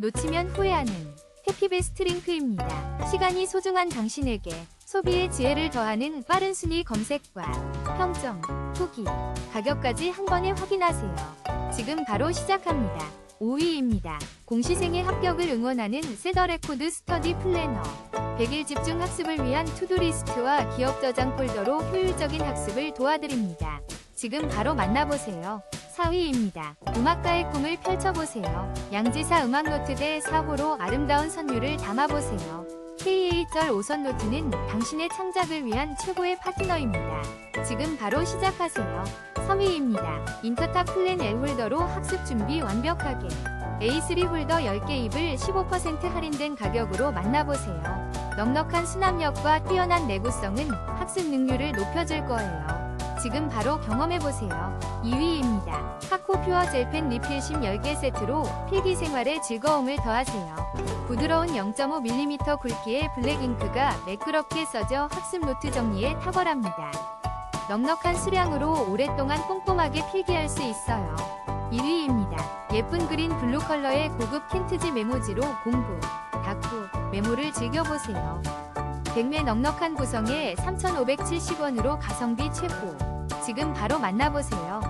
놓치면 후회하는 해피베스트 링크입니다. 시간이 소중한 당신에게 소비의 지혜를 더하는 빠른 순위 검색과 평점, 후기, 가격까지 한 번에 확인하세요. 지금 바로 시작합니다. 5위입니다. 공시생의 합격을 응원하는 세더레코드 스터디 플래너. 100일 집중 학습을 위한 투두리스트와 기억 저장 폴더로 효율적인 학습을 도와드립니다. 지금 바로 만나보세요. 4위입니다. 음악가의 꿈을 펼쳐보세요. 양지사 음악노트 대 4호로 아름다운 선율을 담아보세요. K1절 5선 노트는 당신의 창작을 위한 최고의 파트너입니다. 지금 바로 시작하세요. 3위입니다. 인터탑 플랜 L 홀더로 학습 준비 완벽하게. A3 홀더 10개 입을 15% 할인된 가격으로 만나보세요. 넉넉한 수납력과 뛰어난 내구성은 학습 능률을 높여줄 거예요. 지금 바로 경험해보세요. 2위입니다. 카코 퓨어 젤펜 리필심 10개 세트로 필기 생활의 즐거움을 더하세요. 부드러운 0.5mm 굵기의 블랙 잉크가 매끄럽게 써져 학습 노트 정리에 탁월합니다. 넉넉한 수량으로 오랫동안 꼼꼼하게 필기할 수 있어요. 1위입니다. 예쁜 그린 블루 컬러의 고급 켄트지 메모지로 공부, 다쿠, 메모를 즐겨보세요. 100매 넉넉한 구성에 3,570원으로 가성비 최고. 지금 바로 만나보세요.